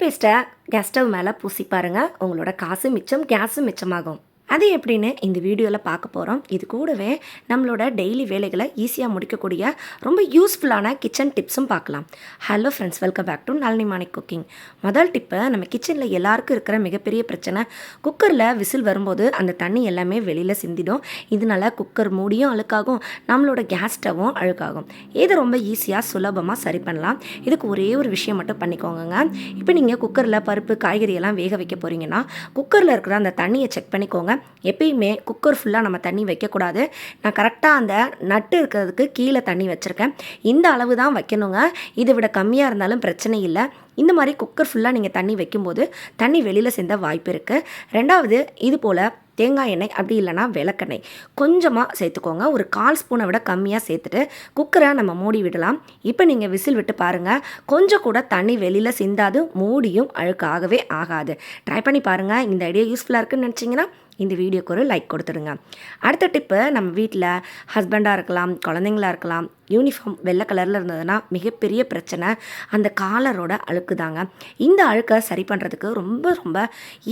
பேஸ்ட்டை gas stove மேலே பூசி பாருங்கள் உங்களோட காசு மிச்சம் கேஸும் மிச்சமாகும். அது எப்படின்னு இந்த வீடியோவில் பார்க்க போகிறோம் இது கூடவே நம்மளோட டெய்லி வேலைகளை ஈஸியாக முடிக்கக்கூடிய ரொம்ப யூஸ்ஃபுல்லான கிச்சன் டிப்ஸும் பார்க்கலாம். Hello friends welcome back to Nalini Manik cooking முதல் டிப்பு நம்ம கிச்சனில் எல்லாருக்கும் இருக்கிற மிகப்பெரிய பிரச்சனை குக்கரில் விசில் வரும்போது அந்த தண்ணி எல்லாமே வெளியில் சிந்திடும். இதனால குக்கர் மூடியும் அழுக்காகும் நம்மளோட கேஸ் ஸ்டவ்வும் அழுக்காகும். இதை ரொம்ப ஈஸியாக சுலபமாக சரி பண்ணலாம். இதுக்கு ஒரே ஒரு விஷயம் மட்டும் பண்ணிக்கோங்க இப்போ நீங்கள் குக்கரில் பருப்பு காய்கறி எல்லாம் வேக வைக்க போகிறீங்கன்னா குக்கரில் இருக்கிற அந்த தண்ணியை செக் பண்ணிக்கோங்க. எப்பயுமே குக்கர் ஃபுல்லாக நம்ம தண்ணி வைக்கக்கூடாது. நான் கரெக்டாக அந்த நட்டு இருக்கிறதுக்கு கீழே தண்ணி வச்சுருக்கேன். இந்த அளவு தான் வைக்கணுங்க. இதை விட கம்மியாக இருந்தாலும் பிரச்சனை இல்லை. இந்த மாதிரி குக்கர் ஃபுல்லாக நீங்கள் தண்ணி வைக்கும்போது தண்ணி வெளியில் சேர்ந்த வாய்ப்பு இருக்குது ரெண்டாவது இது போல் தேங்காய் எண்ணெய் அப்படி இல்லைன்னா விளக்கெண்ணெய். கொஞ்சமாக சேர்த்துக்கோங்க. ஒரு கால் ஸ்பூனை விட கம்மியாக சேர்த்துட்டு குக்கரை நம்ம மூடி விடலாம். இப்போ நீங்கள் விசில் விட்டு பாருங்கள் கொஞ்சம் கூட தண்ணி வெளியில் சிந்தாது மூடியும் அழுக்காகவே ஆகாது. ட்ரை பண்ணி பாருங்கள் இந்த ஐடியா யூஸ்ஃபுல்லாக இருக்குன்னு நினச்சிங்கன்னா இந்த வீடியோக்கு ஒரு லைக் கொடுத்துடுங்க. அடுத்த டிப்பு நம்ம வீட்டில் ஹஸ்பண்டாக இருக்கலாம் குழந்தைங்களா இருக்கலாம் யூனிஃபார்ம் வெள்ளை கலரில் இருந்ததுன்னா மிகப்பெரிய பிரச்சனை. அந்த காலரோட அழுக்கு தாங்க இந்த அழுக்கை சரி பண்ணுறதுக்கு ரொம்ப ரொம்ப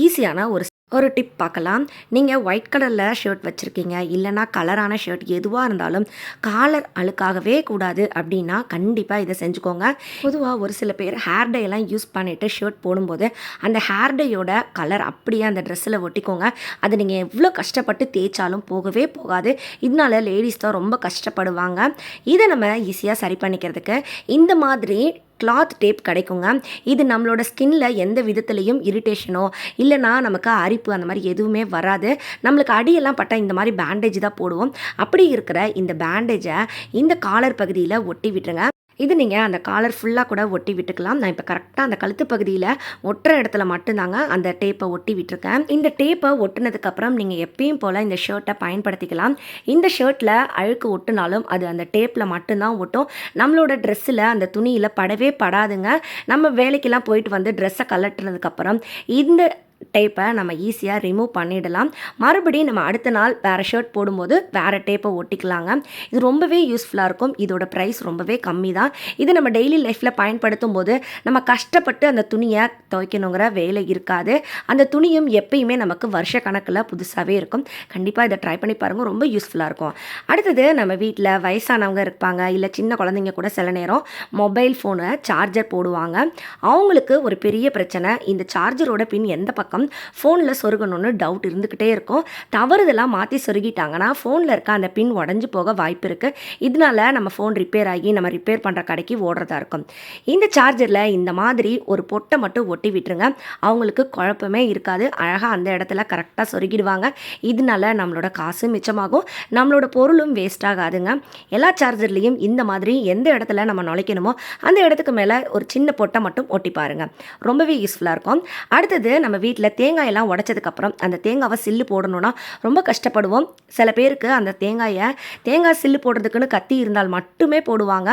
ஈஸியான ஒரு ஒரு டிப் பார்க்கலாம். நீங்கள் ஒயிட் கலரில் ஷர்ட் வச்சுருக்கீங்க. இல்லைனா கலரான ஷர்ட் எதுவாக இருந்தாலும் காலர் அழுக்காகவே கூடாது அப்படின்னா கண்டிப்பாக இதை செஞ்சுக்கோங்க. பொதுவாக ஒரு சில பேர் ஹேர் டை யூஸ் பண்ணிவிட்டு ஷர்ட் போடும்போது அந்த ஹேர்டையோட கலர் அப்படியே அந்த ட்ரெஸ்ஸில் ஒட்டிக்கோங்க. அது நீங்கள் எவ்வளோ கஷ்டப்பட்டு தேய்ச்சாலும் போகவே போகாது. இதனால லேடிஸ் தான் ரொம்ப கஷ்டப்படுவாங்க. இதை நம்ம ஈஸியாக சரி பண்ணிக்கிறதுக்கு இந்த மாதிரி கிளாத் டேப் கிடைக்குங்க. இது நம்மளோட ஸ்கின்ல எந்த விதத்துலையும் இரிட்டேஷனோ இல்லைனா நமக்கு அரிப்பு அந்த மாதிரி எதுவுமே வராது. நம்மளுக்கு அடியெல்லாம் பட்டால் இந்த மாதிரி பேண்டேஜ் தான் போடுவோம். அப்படி இருக்கிற இந்த பேண்டேஜை இந்த காலர் பகுதியில் ஒட்டி விட்டுருங்க. இது நீங்கள் அந்த காலர் ஃபுல்லாக கூட ஒட்டி விட்டுக்கலாம். நான் இப்போ கரெக்டாக அந்த கழுத்து பகுதியில் ஒட்டுற இடத்துல மட்டும்தாங்க அந்த டேப்பை ஒட்டி விட்டுருக்கேன். இந்த டேப்பை ஒட்டுனதுக்கப்புறம் நீங்கள் எப்பயும் போல் இந்த ஷர்ட்டை பயன்படுத்திக்கலாம். இந்த ஷர்ட்டில் அழுக்கு ஒட்டுனாலும் அது அந்த டேப்பில் மட்டும்தான் ஒட்டும். நம்மளோட ட்ரெஸ்ஸில் அந்த துணியில் படவே படாதுங்க. நம்ம வேலைக்கெல்லாம் போயிட்டு வந்து ட்ரெஸ்ஸை கலட்டுனதுக்கப்புறம் இந்த டேப்பை நம்ம ஈஸியாக ரிமூவ் பண்ணிடலாம். மறுபடியும் நம்ம அடுத்த நாள் வேறு ஷர்ட் போடும்போது வேறு டேப்பை ஒட்டிக்கலாங்க. இது ரொம்பவே யூஸ்ஃபுல்லாக இருக்கும். இதோட ப்ரைஸ் ரொம்பவே கம்மி தான் இது நம்ம டெய்லி லைஃப்பில் பயன்படுத்தும் போது நம்ம கஷ்டப்பட்டு அந்த துணியை துவைக்கணுங்கிற வேலை இருக்காது. அந்த துணியும் எப்பயுமே நமக்கு வருஷ கணக்கில் புதுசாகவே இருக்கும். கண்டிப்பாக இதை ட்ரை பண்ணி பாருங்கள் ரொம்ப யூஸ்ஃபுல்லாக இருக்கும். அடுத்தது நம்ம வீட்டில் வயசானவங்க இருப்பாங்க. இல்லை சின்ன குழந்தைங்க கூட சில நேரம் மொபைல் ஃபோனை சார்ஜர் போடுவாங்க. அவங்களுக்கு ஒரு பெரிய பிரச்சனை. இந்த சார்ஜரோட பின் எந்த பக்கம் ஃபோனில் சொருகணும்னு டவுட் இருந்துக்கிட்டே இருக்கும். தவறுதெல்லாம் மாற்றி சொருகிட்டாங்கன்னா ஃபோனில் இருக்க அந்த பின் உடஞ்சி போக வாய்ப்பு இருக்குது இதனால நம்ம ஃபோன் ரிப்பேர் ஆகி நம்ம ரிப்பேர் பண்ணுற கடைக்கு ஓடுறதா இருக்கும். இந்த சார்ஜரில் இந்த மாதிரி ஒரு பொட்டை மட்டும் ஒட்டி விட்டுருங்க. அவங்களுக்கு குழப்பமே இருக்காது. அழகாக அந்த இடத்துல கரெக்டாக சொருகிடுவாங்க. இதனால நம்மளோட காசு மிச்சமாகும். நம்மளோட பொருளும் வேஸ்ட் ஆகாதுங்க. எல்லா சார்ஜர்லேயும் இந்த மாதிரி எந்த இடத்துல நம்ம நுழைக்கணுமோ அந்த இடத்துக்கு மேலே ஒரு சின்ன பொட்டை மட்டும் ஒட்டி பாருங்க. ரொம்பவே யூஸ்ஃபுல்லாக இருக்கும். அடுத்தது நம்ம வீட்டில் தேங்காயெல்லாம் உடச்சதுக்கப்புறம் அந்த தேங்காவை சில்லு போடணும்னா ரொம்ப கஷ்டப்படுவோம். சில பேருக்கு அந்த தேங்காயை தேங்காய் சில்லு போடுறதுக்குன்னு கத்தி இருந்தால் மட்டுமே போடுவாங்க.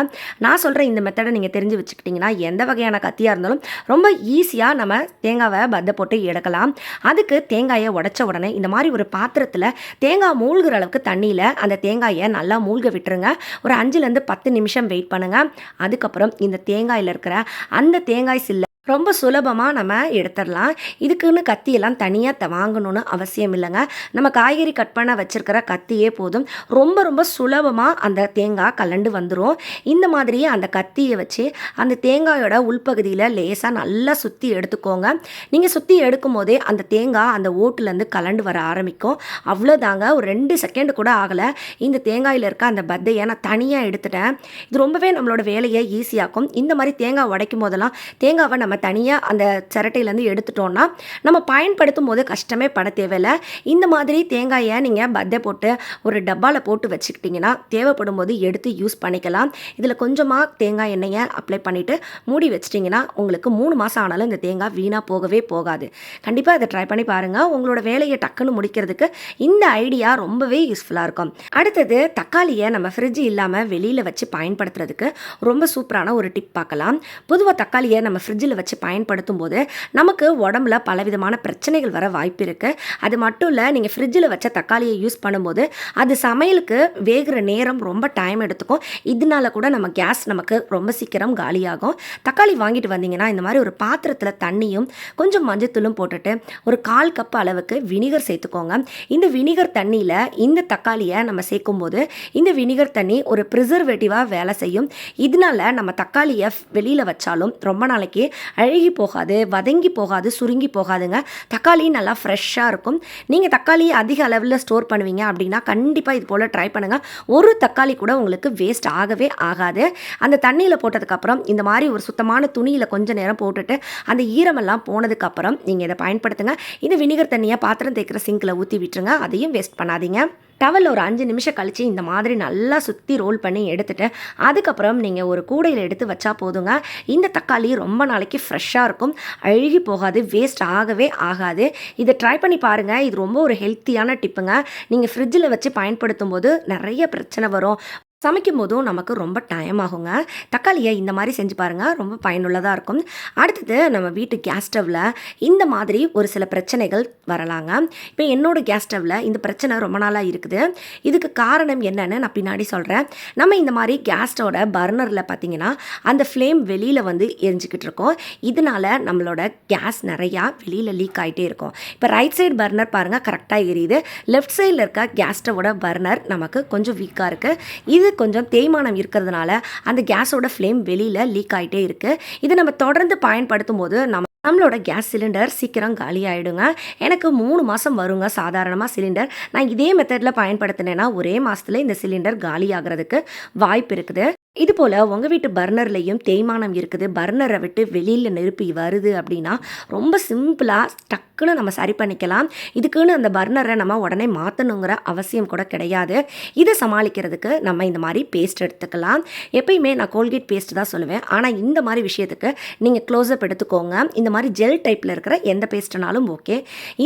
நான் சொல்கிற இந்த மெத்தடை நீங்கள் தெரிஞ்சு வச்சுக்கிட்டிங்கன்னா எந்த வகையான கத்தியாக இருந்தாலும் ரொம்ப ஈஸியாக நம்ம தேங்காவை பத்தை போட்டு எடுக்கலாம். அதுக்கு தேங்காயை உடச்ச உடனே இந்த மாதிரி ஒரு பாத்திரத்தில் தேங்காய் மூழ்கிற அளவுக்கு தண்ணியில் அந்த தேங்காயை நல்லா மூழ்க விட்டுருங்க. ஒரு அஞ்சுலேருந்து பத்து நிமிஷம் வெயிட் பண்ணுங்கள் அதுக்கப்புறம் இந்த தேங்காயில் இருக்கிற அந்த தேங்காய் சில்ல ரொம்ப சுலபமாக நம்ம எடுத்துடலாம். இதுக்குன்னு கத்தியெல்லாம் தனியாக த வாங்கணும்னு அவசியம் இல்லைங்க. நம்ம காய்கறி கட் பண்ண வச்சுருக்கிற கத்தியே போதும். ரொம்ப ரொம்ப சுலபமாக அந்த தேங்காய் கலண்டு வந்துடும் இந்த மாதிரி அந்த கத்தியை வச்சு அந்த தேங்காயோட உள்பகுதியில் லேசாக நல்லா சுற்றி எடுத்துக்கோங்க. நீங்கள் சுற்றி எடுக்கும் போதே அந்த தேங்காய் அந்த ஓட்டுலேருந்து கலண்டு வர ஆரம்பிக்கும். அவ்வளோதாங்க. ஒரு ரெண்டு செகண்ட் கூட ஆகலை. இந்த தேங்காயில் இருக்க அந்த பத்தையை நான் தனியாக எடுத்துட்டேன். இது ரொம்பவே நம்மளோட வேலையை ஈஸியாக்கும். இந்த மாதிரி தேங்காய் உடைக்கும் போதெல்லாம் தேங்காவை நம்ம தனியாக அந்த சிரட்டையிலேருந்து எடுத்துட்டோம்னா நம்ம பயன்படுத்தும் போது கஷ்டமே பட தேவையில்லை. இந்த மாதிரி தேங்காயை நீங்கள் பத்தை போட்டு ஒரு டப்பாவில் போட்டு வச்சுக்கிட்டிங்கன்னா தேவைப்படும் போது எடுத்து யூஸ் பண்ணிக்கலாம். இதில் கொஞ்சமாக தேங்காய் எண்ணெயை அப்ளை பண்ணிவிட்டு மூடி வச்சிட்டிங்கன்னா உங்களுக்கு மூணு மாதம் ஆனாலும் இந்த தேங்காய் வீணாக போகவே போகாது. கண்டிப்பாக இதை ட்ரை பண்ணி பாருங்கள் உங்களோட வேலையை டக்குன்னு முடிக்கிறதுக்கு இந்த ஐடியா ரொம்பவே யூஸ்ஃபுல்லாக இருக்கும். அடுத்தது தக்காளியை நம்ம ஃப்ரிட்ஜ் இல்லாமல் வெளியில் வச்சு பயன்படுத்துறதுக்கு ரொம்ப சூப்பரான ஒரு டிப் பார்க்கலாம். பொதுவாக தக்காளியை நம்ம ஃப்ரிட்ஜில் வச்சு பயன்படுத்தும் போது நமக்கு உடம்புல பலவிதமான பிரச்சனைகள் வர வாய்ப்பு இருக்குது அது மட்டும் இல்லை நீங்கள் ஃப்ரிட்ஜில் வச்ச தக்காளியை யூஸ் பண்ணும்போது அது சமையலுக்கு வேகிற நேரம் ரொம்ப டைம் எடுத்துக்கும். இதனால கூட நம்ம கேஸ் நமக்கு ரொம்ப சீக்கிரம் காலியாகும். தக்காளி வாங்கிட்டு வந்தீங்கன்னா இந்த மாதிரி ஒரு பாத்திரத்தில் தண்ணியும் கொஞ்சம் மஞ்சத்தூளும் போட்டுட்டு ஒரு கால் கப் அளவுக்கு வினிகர் சேர்த்துக்கோங்க. இந்த வினிகர் தண்ணியில் இந்த தக்காளியை நம்ம சேர்க்கும்போது இந்த வினிகர் தண்ணி ஒரு ப்ரிசர்வேட்டிவாக வேலை செய்யும். இதனால நம்ம தக்காளியை வெளியில் வச்சாலும் ரொம்ப நாளைக்கு அழுகி போகாது வதங்கி போகாது சுருங்கி போகாதுங்க. தக்காளி நல்லா ஃப்ரெஷ்ஷாக இருக்கும். நீங்கள் தக்காளி அதிக அளவில் ஸ்டோர் பண்ணுவீங்க அப்படின்னா கண்டிப்பாக இது போல் ட்ரை பண்ணுங்கள் ஒரு தக்காளி கூட உங்களுக்கு வேஸ்ட் ஆகவே ஆகாது. அந்த தண்ணியில் போட்டதுக்கப்புறம் இந்த மாதிரி ஒரு சுத்தமான துணியில் கொஞ்ச நேரம் போட்டுட்டு அந்த ஈரமெல்லாம் போனதுக்கப்புறம் நீங்கள் இதை பயன்படுத்துங்க. இந்த வினிகர் தண்ணியை பாத்திரம் தேய்க்கிற சிங்கில் ஊற்றி விட்டுருங்க. அதையும் வேஸ்ட் பண்ணாதீங்க. டவல் ஒரு அஞ்சு நிமிஷம் கழித்து இந்த மாதிரி நல்லா சுற்றி ரோல் பண்ணி எடுத்துட்டு அதுக்கப்புறம் நீங்கள் ஒரு கூடையில் எடுத்து வச்சா போதுங்க. இந்த தக்காளி ரொம்ப நாளைக்கு ஃப்ரெஷ்ஷாக இருக்கும். அழுகி போகாது வேஸ்ட் ஆகவே ஆகாது. இதை ட்ரை பண்ணி பாருங்கள் இது ரொம்ப ஒரு ஹெல்த்தியான டிப்புங்க நீங்கள் ஃப்ரிட்ஜில் வச்சு பயன்படுத்தும் போது நிறைய பிரச்சனை வரும். சமைக்கும் போதும் நமக்கு ரொம்ப டைம் ஆகுங்க. தக்காளியை இந்த மாதிரி செஞ்சு பாருங்கள் ரொம்ப பயனுள்ளதாக இருக்கும். அடுத்தது நம்ம வீட்டு கேஸ் ஸ்டவ்வில் இந்த மாதிரி ஒரு சில பிரச்சனைகள் வரலாங்க. இப்போ என்னோட கேஸ் ஸ்டவ்வில் இந்த பிரச்சனை ரொம்ப நாளாக இருக்குது. இதுக்கு காரணம் என்னன்னு நான் பின்னாடி சொல்கிறேன் நம்ம இந்த மாதிரி கேஸ் ஸ்டவோட பர்னரில் பார்த்தீங்கன்னா அந்த ஃப்ளேம் வெளியில் வந்து எரிஞ்சிக்கிட்டு இருக்கோம். இதனால நம்மளோட கேஸ் நிறையா வெளியில் லீக் ஆகிட்டே இருக்கும். இப்போ ரைட் சைடு பர்னர் பாருங்கள் கரெக்டாக எரியுது. லெஃப்ட் சைடில் இருக்க கேஸ் ஸ்டவோட பர்னர் நமக்கு கொஞ்சம் வீக்காக இருக்குது இது கொஞ்சம் தேய்மானம் இருக்கிறதுனால அந்த கேஸோட ஃப்ளேம் வெளியில் லீக் ஆகிட்டே இருக்குது இதை நம்ம தொடர்ந்து பயன்படுத்தும் போது நம்ம நம்மளோட கேஸ் சிலிண்டர் சீக்கிரம் காலி ஆகிடுங்க எனக்கு மூணு மாதம் வருங்க சாதாரணமாக சிலிண்டர். நான் இதே மெத்தடில் பயன்படுத்தினேன்னா ஒரே மாதத்துல இந்த சிலிண்டர் காலி ஆகிறதுக்கு வாய்ப்பு இருக்குது. இது போல் உங்கள் வீட்டு பர்னர்லேயும் தேய்மானம் இருக்குது. பர்னரை விட்டு வெளியில் நெருப்பி வருது அப்படின்னா ரொம்ப சிம்பிளாக டக்குன்னு நம்ம சரி பண்ணிக்கலாம். இதுக்குன்னு அந்த பர்னரை நம்ம உடனே மாற்றணுங்கிற அவசியம் கூட கிடையாது. இதை சமாளிக்கிறதுக்கு நம்ம இந்த மாதிரி பேஸ்ட் எடுத்துக்கலாம். எப்பயுமே நான் கோல்கேட் பேஸ்ட் தான் சொல்லுவேன். ஆனால் இந்த மாதிரி விஷயத்துக்கு நீங்கள் க்ளோஸ்அப் எடுத்துக்கோங்க. இந்த மாதிரி ஜெல் டைப்பில் இருக்கிற எந்த பேஸ்ட்னாலும் ஓகே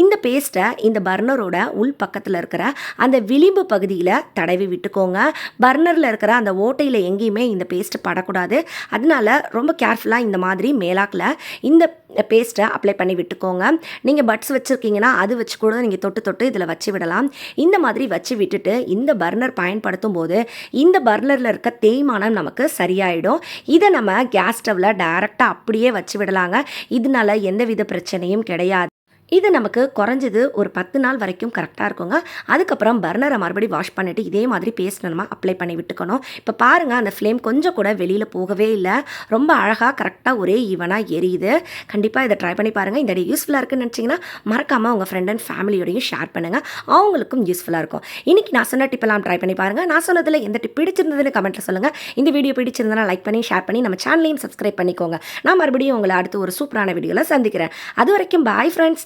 இந்த பேஸ்ட்டை இந்த பர்னரோட உள் பக்கத்தில் இருக்கிற அந்த விளிம்பு பகுதியில் தடவி விட்டுக்கோங்க. பர்னரில் இருக்கிற அந்த ஓட்டையில் எங்கேயுமே இந்த பேஸ்ட்டு படக்கூடாது. அதனால ரொம்ப கேர்ஃபுல்லாக இந்த மாதிரி மேலாக்கில் இந்த பேஸ்ட்டை அப்ளை பண்ணி விட்டுக்கோங்க. நீங்கள் பட்ஸ் வச்சுருக்கீங்கன்னா அது வச்சு கூட நீங்கள் தொட்டு தொட்டு இதில் வச்சு விடலாம். இந்த மாதிரி வச்சு விட்டுட்டு இந்த பர்னர் பயன்படுத்தும் போது இந்த பர்னரில் இருக்க தேய்மானம் நமக்கு சரியாயிடும். இதை நம்ம கேஸ் ஸ்டவ்வில் டைரெக்டாக அப்படியே வச்சு விடலாங்க. இதனால எந்தவித பிரச்சனையும் கிடையாது. இது நமக்கு குறைஞ்சது ஒரு பத்து நாள் வரைக்கும் கரெக்டாக இருக்குங்க. அதுக்கப்புறம் பர்னரை மறுபடியும் வாஷ் பண்ணிவிட்டு இதே மாதிரி பேஸ்ட் நம்ம அப்ளை பண்ணி விட்டுக்கணும். இப்போ பாருங்கள் அந்த ஃப்ளேம் கொஞ்சம் கூட வெளியில் போகவே இல்லை. ரொம்ப அழகாக கரெக்டாக ஒரே ஈவனாக எரியுது. கண்டிப்பாக இதை ட்ரை பண்ணி பாருங்கள் இந்த யூஸ்ஃபுல்லாக இருக்குன்னு நினச்சிங்கன்னா மறக்காமல் உங்கள் ஃப்ரெண்ட் அண்ட் ஃபேமிலியோடையும் ஷேர் பண்ணுங்கள் அவங்களுக்கும் யூஸ்ஃபுல்லாக இருக்கும். இன்றைக்கி நான் சொன்ன டிப்பெல்லாம் ட்ரை பண்ணி பாருங்கள் நான் சொன்னதில் எந்த டிப் பிடிச்சிருந்ததுன்னு கமெண்ட்டில் சொல்லுங்கள் இந்த வீடியோ பிடிச்சிருந்தனா லைக் பண்ணி ஷேர் பண்ணி நம்ம சேனலையும் சப்ஸ்கிரைப் பண்ணிக்கோங்க. நான் மறுபடியும் உங்களை அடுத்து ஒரு சூப்பரான வீடியோவில் சந்திக்கிறேன். அது வரைக்கும் bye friends